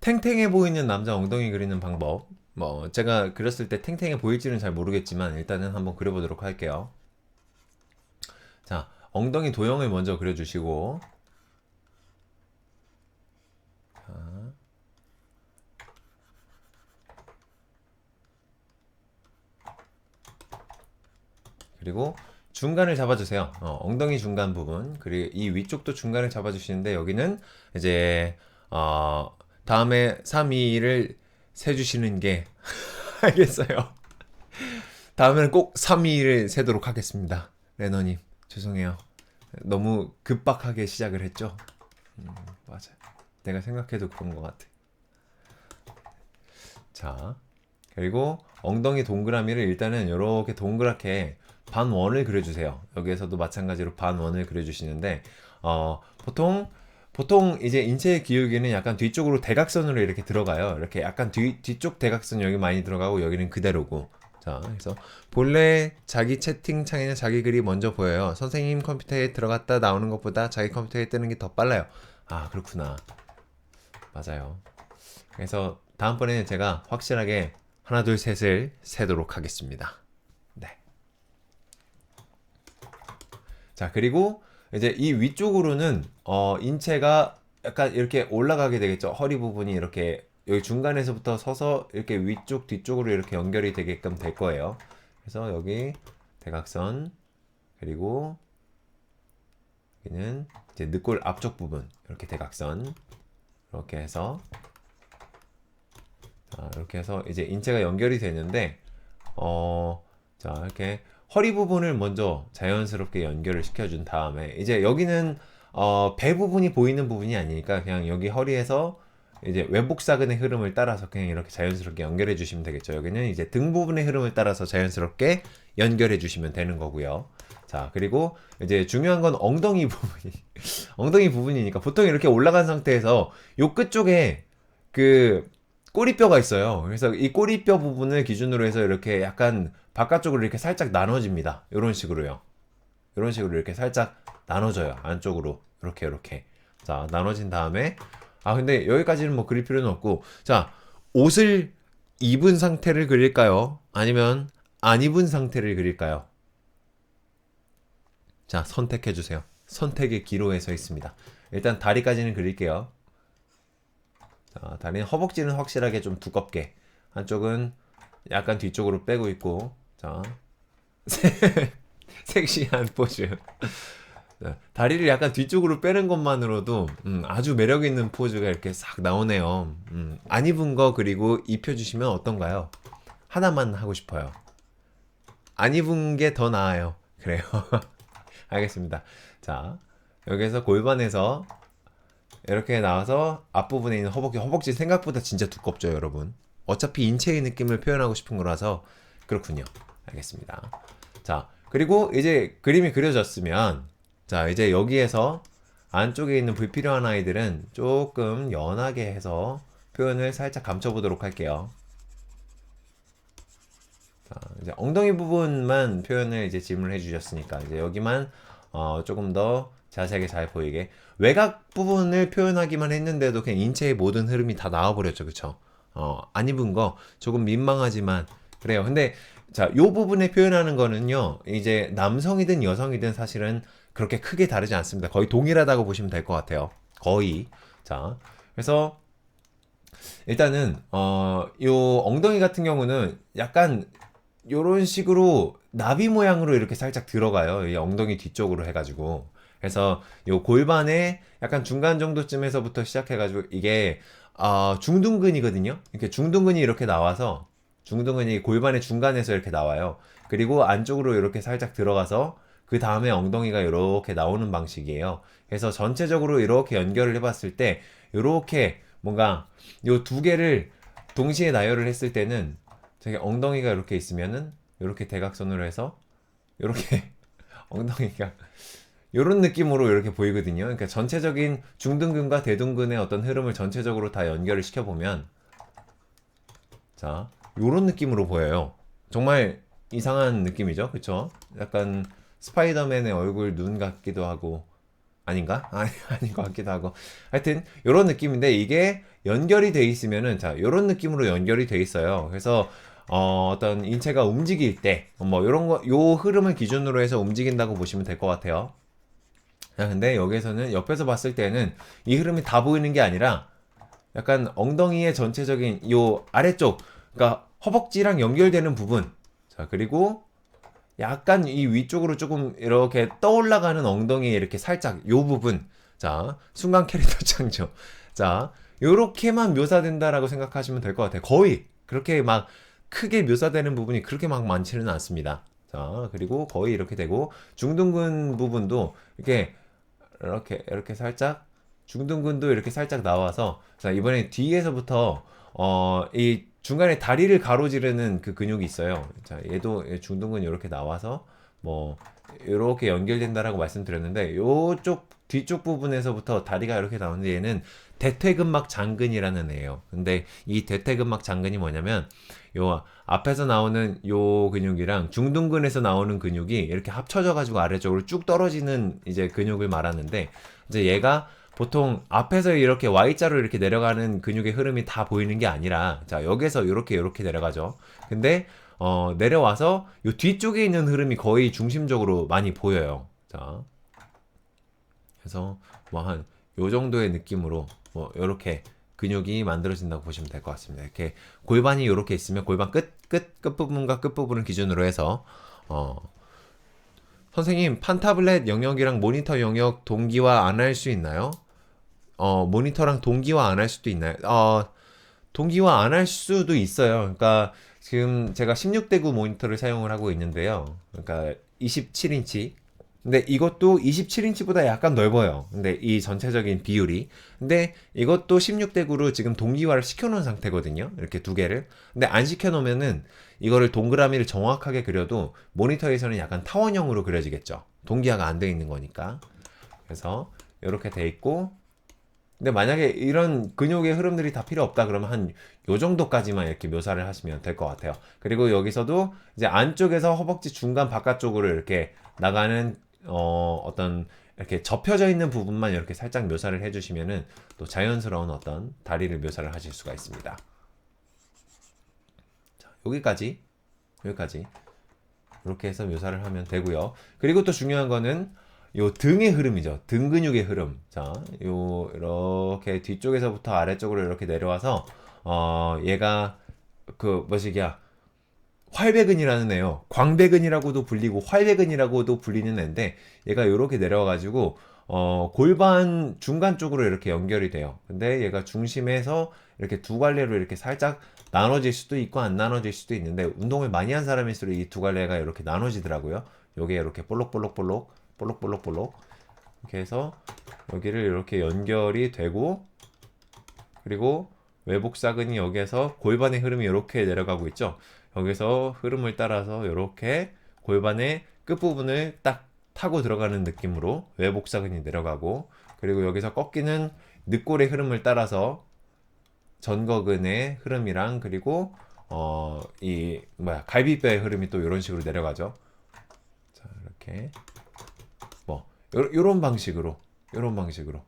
탱탱해 보이는 남자 엉덩이 그리는 방법. 뭐 제가 그렸을 때 탱탱해 보일지는 잘 모르겠지만 일단은 한번 그려보도록 할게요. 자, 엉덩이 도형을 먼저 그려주시고 자. 그리고 중간을 잡아주세요. 어, 엉덩이 중간 부분 그리고 이 위쪽도 중간을 잡아주시는데 여기는 이제 어, 다음에 3, 2, 1을 세주시는 게 알겠어요. 다음에는 꼭 3, 2, 1을 세도록 하겠습니다. 레너님 죄송해요. 너무 급박하게 시작을 했죠. 음, 맞아요. 내가 생각해도 그런 것 같아. 자, 그리고 엉덩이 동그라미를 일단은 이렇게 동그랗게 반원을 그려주세요. 여기에서도 마찬가지로 반원을 그려주시는데, 어, 보통, 보통 이제 인체의 기울기는 약간 뒤쪽으로 대각선으로 이렇게 들어가요. 이렇게 약간 뒤, 뒤쪽 대각선 여기 많이 들어가고 여기는 그대로고. 자, 그래서 본래 자기 채팅창에는 자기 글이 먼저 보여요. 선생님 컴퓨터에 들어갔다 나오는 것보다 자기 컴퓨터에 뜨는 게 더 빨라요. 아, 그렇구나. 맞아요. 그래서 다음번에는 제가 확실하게 하나, 둘, 셋을 세도록 하겠습니다. 네. 자, 그리고 이제 이 위쪽으로는 어, 인체가 약간 이렇게 올라가게 되겠죠. 허리 부분이 이렇게 여기 중간에서부터 서서 이렇게 위쪽, 뒤쪽으로 이렇게 연결이 되게끔 될 거예요. 그래서 여기 대각선 그리고 여기는 이제 늑골 앞쪽 부분 이렇게 대각선 이렇게 해서 자, 이렇게 해서 이제 인체가 연결이 되는데 어, 자, 이렇게 허리 부분을 먼저 자연스럽게 연결을 시켜준 다음에 이제 여기는 어, 배 부분이 보이는 부분이 아니니까 그냥 여기 허리에서 이제 외복사근의 흐름을 따라서 그냥 이렇게 자연스럽게 연결해 주시면 되겠죠. 여기는 이제 등 부분의 흐름을 따라서 자연스럽게 연결해 주시면 되는 거고요. 자, 그리고 이제 중요한 건 엉덩이 부분이 엉덩이 부분이니까 보통 이렇게 올라간 상태에서 요 끝쪽에 그 꼬리뼈가 있어요. 그래서 이 꼬리뼈 부분을 기준으로 해서 이렇게 약간 바깥쪽으로 이렇게 살짝 나눠집니다. 이런 식으로요. 이런 식으로 이렇게 살짝 나눠져요. 안쪽으로 이렇게 이렇게. 자, 나눠진 다음에 아 근데 여기까지는 뭐 그릴 필요는 없고 자 옷을 입은 상태를 그릴까요? 아니면 안 입은 상태를 그릴까요? 자 선택해 주세요. 선택의 기로에 서 있습니다. 일단 다리까지는 그릴게요. 자, 다리는 허벅지는 확실하게 좀 두껍게 한쪽은 약간 뒤쪽으로 빼고 있고 자 섹시한 포즈. 네, 다리를 약간 뒤쪽으로 빼는 것만으로도 음, 아주 매력 있는 포즈가 이렇게 싹 나오네요. 음, 안 입은 거 그리고 입혀주시면 어떤가요? 하나만 하고 싶어요. 안 입은 게 더 나아요. 그래요. 알겠습니다. 자 여기서 골반에서 이렇게 나와서 앞부분에 있는 허벅지, 허벅지 생각보다 진짜 두껍죠, 여러분. 어차피 인체의 느낌을 표현하고 싶은 거라서 그렇군요. 알겠습니다. 자, 그리고 이제 그림이 그려졌으면, 자, 이제 여기에서 안쪽에 있는 불필요한 아이들은 조금 연하게 해서 표현을 살짝 감춰보도록 할게요. 자, 이제 엉덩이 부분만 표현을 이제 질문을 해주셨으니까, 이제 여기만 어, 조금 더 자세하게 잘 보이게 외곽 부분을 표현하기만 했는데도 그냥 인체의 모든 흐름이 다 나와버렸죠 그쵸 어, 안 입은 거 조금 민망하지만 그래요 근데 자, 요 부분에 표현하는 거는요, 이제 남성이든 여성이든 사실은 그렇게 크게 다르지 않습니다. 거의 동일하다고 보시면 될 것 같아요. 거의. 자, 그래서 일단은, 어, 요 엉덩이 같은 경우는 약간 요런 식으로 나비 모양으로 이렇게 살짝 들어가요. 이 엉덩이 뒤쪽으로 해가지고. 그래서 요 골반의 약간 중간 정도쯤에서부터 시작해가지고 이게 어, 중둔근이거든요. 이렇게 중둔근이 이렇게 나와서 중둔근이 골반의 중간에서 이렇게 나와요. 그리고 안쪽으로 이렇게 살짝 들어가서 그 다음에 엉덩이가 이렇게 나오는 방식이에요. 그래서 전체적으로 이렇게 연결을 해봤을 때 이렇게 뭔가 요 두 개를 동시에 나열을 했을 때는 되게 엉덩이가 이렇게 있으면은 이렇게 대각선으로 해서 이렇게 엉덩이가 이런 느낌으로 이렇게 보이거든요. 그러니까 전체적인 중둔근과 대둔근의 어떤 흐름을 전체적으로 다 연결을 시켜보면 자 이런 느낌으로 보여요. 정말 이상한 느낌이죠, 그쵸? 약간 스파이더맨의 얼굴 눈 같기도 하고 아닌가? 아니, 아닌 것 같기도 하고. 하여튼, 요런 느낌인데, 이게 연결이 돼 있으면은, 자, 요런 느낌으로 연결이 돼 있어요. 그래서, 어, 어떤 인체가 움직일 때, 뭐, 요런 거, 요 흐름을 기준으로 해서 움직인다고 보시면 될 것 같아요. 자, 근데 여기에서는 옆에서 봤을 때는 이 흐름이 다 보이는 게 아니라, 약간 엉덩이의 전체적인 요 아래쪽, 그러니까 허벅지랑 연결되는 부분. 자, 그리고 약간 이 위쪽으로 조금 이렇게 떠올라가는 엉덩이에 이렇게 살짝 요 부분. 자, 순간 캐릭터 창조. 자, 요렇게만 묘사된다라고 생각하시면 될 것 같아요. 거의 그렇게 막 크게 묘사되는 부분이 그렇게 막 많지는 않습니다. 자, 그리고 거의 이렇게 되고 중둔근 부분도 이렇게 이렇게 이렇게 살짝 중둔근도 이렇게 살짝 나와서 자, 이번에 뒤에서부터 어, 이 중간에 다리를 가로지르는 그 근육이 있어요. 자, 얘도 중둔근 이렇게 나와서 뭐 이렇게 연결된다라고 말씀드렸는데 요쪽 뒤쪽 부분에서부터 다리가 이렇게 나오는데 얘는 대퇴근막 장근이라는 애예요. 근데 이 대퇴근막 장근이 뭐냐면 요 앞에서 나오는 요 근육이랑 중둔근에서 나오는 근육이 이렇게 합쳐져 가지고 아래쪽으로 쭉 떨어지는 이제 근육을 말하는데 이제 얘가 보통 앞에서 이렇게 Y자로 이렇게 내려가는 근육의 흐름이 다 보이는 게 아니라 자 여기서 이렇게 이렇게 내려가죠. 근데 어, 내려와서 요 뒤쪽에 있는 흐름이 거의 중심적으로 많이 보여요. 자 그래서 뭐 한 요 정도의 느낌으로 뭐 요렇게 근육이 만들어진다고 보시면 될 것 같습니다. 이렇게 골반이 이렇게 있으면 골반 끝, 끝, 끝부분과 끝부분을 기준으로 해서, 어, 선생님, 판타블렛 영역이랑 모니터 영역 동기화 안 할 수 있나요? 어, 모니터랑 동기화 안 할 수도 있나요? 어, 동기화 안 할 수도 있어요. 그러니까 지금 제가 16대 9 모니터를 사용을 하고 있는데요. 그러니까 27인치. 근데 이것도 27인치보다 약간 넓어요. 근데 이 전체적인 비율이. 근데 이것도 16대 9로 지금 동기화를 시켜놓은 상태거든요. 이렇게 두 개를. 근데 안 시켜놓으면은 이거를 동그라미를 정확하게 그려도 모니터에서는 약간 타원형으로 그려지겠죠. 동기화가 안 돼 있는 거니까. 그래서 이렇게 돼 있고. 근데 만약에 이런 근육의 흐름들이 다 필요 없다 그러면 한 요 정도까지만 이렇게 묘사를 하시면 될 것 같아요. 그리고 여기서도 이제 안쪽에서 허벅지 중간 바깥쪽으로 이렇게 나가는 어, 어떤 이렇게 접혀져 있는 부분만 이렇게 살짝 묘사를 해주시면은 또 자연스러운 어떤 다리를 묘사를 하실 수가 있습니다. 자, 여기까지, 여기까지 이렇게 해서 묘사를 하면 되고요. 그리고 또 중요한 거는 요 등의 흐름이죠. 등 근육의 흐름. 자, 요 이렇게 뒤쪽에서부터 아래쪽으로 이렇게 내려와서 어, 얘가 그 뭐시기야? 활배근이라는 애요. 광배근이라고도 불리고 활배근이라고도 불리는 애인데 얘가 이렇게 내려와가지고 어, 골반 중간 쪽으로 이렇게 연결이 돼요. 근데 얘가 중심에서 이렇게 두 갈래로 이렇게 살짝 나눠질 수도 있고 안 나눠질 수도 있는데 운동을 많이 한 사람일수록 이 두 갈래가 이렇게 나눠지더라고요. 요게 이렇게 볼록볼록볼록 볼록볼록볼록 이렇게 해서 여기를 이렇게 연결이 되고 그리고 외복사근이 여기에서 골반의 흐름이 이렇게 내려가고 있죠. 여기서 흐름을 따라서 이렇게 골반의 끝부분을 딱 타고 들어가는 느낌으로 외복사근이 내려가고 그리고 여기서 꺾이는 늑골의 흐름을 따라서 전거근의 흐름이랑 그리고 어 이 뭐야 갈비뼈의 흐름이 또 이런 식으로 내려가죠. 자 이렇게 뭐 요, 요런 방식으로 요런 방식으로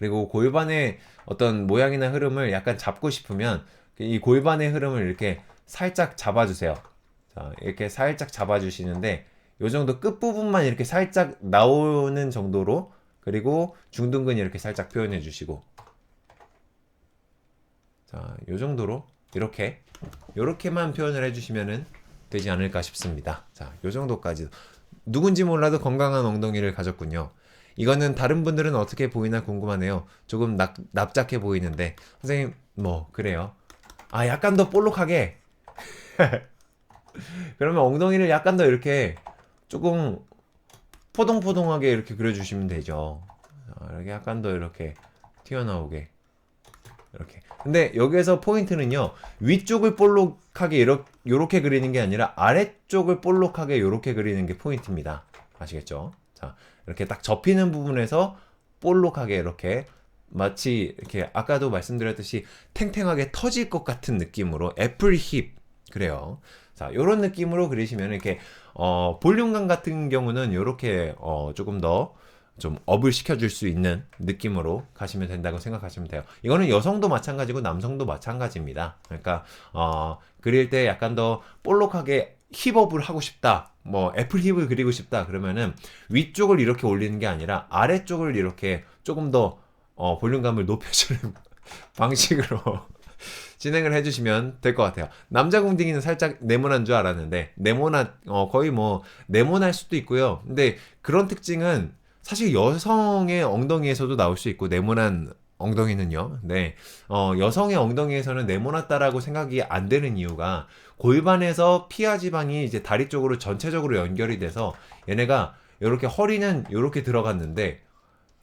그리고 골반의 어떤 모양이나 흐름을 약간 잡고 싶으면 이 골반의 흐름을 이렇게 살짝 잡아주세요. 자, 이렇게 살짝 잡아주시는데, 요 정도 끝부분만 이렇게 살짝 나오는 정도로, 그리고 중둔근 이렇게 살짝 표현해 주시고, 자, 요 정도로, 이렇게, 요렇게만 표현을 해주시면은 되지 않을까 싶습니다. 자, 요 정도까지. 누군지 몰라도 건강한 엉덩이를 가졌군요. 이거는 다른 분들은 어떻게 보이나 궁금하네요. 조금 납, 납작해 보이는데, 선생님, 뭐, 그래요. 아, 약간 더 볼록하게. 그러면 엉덩이를 약간 더 이렇게 조금 포동포동하게 이렇게 그려주시면 되죠. 이렇게 약간 더 이렇게 튀어나오게. 이렇게. 근데 여기에서 포인트는요, 위쪽을 볼록하게 이렇게, 이렇게 그리는 게 아니라 아래쪽을 볼록하게 이렇게 그리는 게 포인트입니다. 아시겠죠? 자, 이렇게 딱 접히는 부분에서 볼록하게 이렇게 마치 이렇게 아까도 말씀드렸듯이 탱탱하게 터질 것 같은 느낌으로 애플 힙 그래요. 자, 요런 느낌으로 그리시면 이렇게 어 볼륨감 같은 경우는 요렇게 어 조금 더 좀 업을 시켜줄 수 있는 느낌으로 가시면 된다고 생각하시면 돼요. 이거는 여성도 마찬가지고 남성도 마찬가지입니다. 그러니까 어, 그릴 때 약간 더 볼록하게 힙업을 하고 싶다. 뭐 애플 힙을 그리고 싶다. 그러면은 위쪽을 이렇게 올리는 게 아니라 아래쪽을 이렇게 조금 더 어, 볼륨감을 높여주는 방식으로 진행을 해주시면 될 것 같아요. 남자 궁딩이는 살짝 네모난 줄 알았는데 네모난 어, 거의 뭐 네모날 수도 있고요. 근데 그런 특징은 사실 여성의 엉덩이에서도 나올 수 있고 네모난 엉덩이는요. 네, 어, 여성의 엉덩이에서는 네모났다라고 생각이 안 되는 이유가 골반에서 피하 지방이 이제 다리 쪽으로 전체적으로 연결이 돼서 얘네가 이렇게 허리는 이렇게 들어갔는데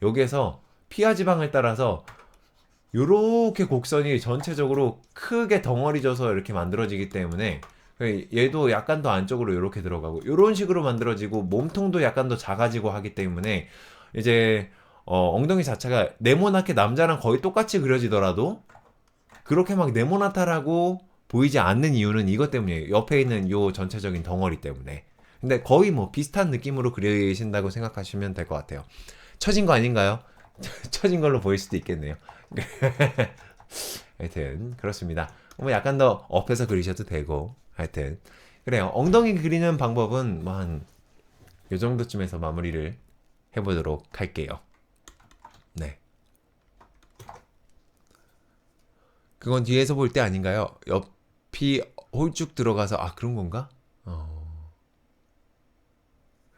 여기에서 피하 지방을 따라서 요렇게 곡선이 전체적으로 크게 덩어리져서 이렇게 만들어지기 때문에 얘도 약간 더 안쪽으로 이렇게 들어가고 이런 식으로 만들어지고 몸통도 약간 더 작아지고 하기 때문에 이제 어, 엉덩이 자체가 네모나게 남자랑 거의 똑같이 그려지더라도 그렇게 막 네모나타라고 보이지 않는 이유는 이것 때문이에요. 옆에 있는 요 전체적인 덩어리 때문에. 근데 거의 뭐 비슷한 느낌으로 그리신다고 생각하시면 될 것 같아요. 처진 거 아닌가요? 처진 걸로 보일 수도 있겠네요. 하여튼 그렇습니다. 뭐 약간 더 업해서 그리셔도 되고 하여튼 그래요. 엉덩이 그리는 방법은 뭐 한 요 정도쯤에서 마무리를 해보도록 할게요. 네. 그건 뒤에서 볼 때 아닌가요? 옆이 홀쭉 들어가서 아 그런 건가? 어.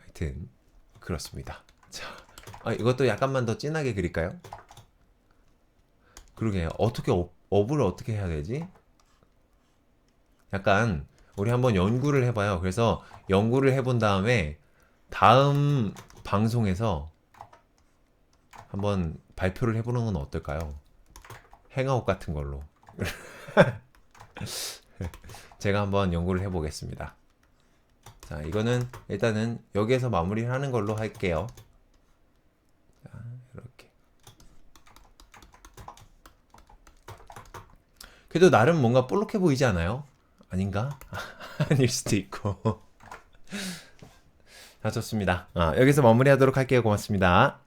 하여튼 그렇습니다. 자, 아, 이것도 약간만 더 진하게 그릴까요? 그러게요. 어떻게 업, 업을 어떻게 해야 되지? 약간 우리 한번 연구를 해봐요. 그래서 연구를 해본 다음에 다음 방송에서 한번 발표를 해보는 건 어떨까요? 행아웃 같은 걸로. 제가 한번 연구를 해보겠습니다. 자, 이거는 일단은 여기에서 마무리를 하는 걸로 할게요. 자, 이렇게. 그래도 나름 뭔가 볼록해 보이지 않아요? 아닌가? 아닐 수도 있고. 자, 좋습니다. 아, 여기서 마무리하도록 할게요. 고맙습니다.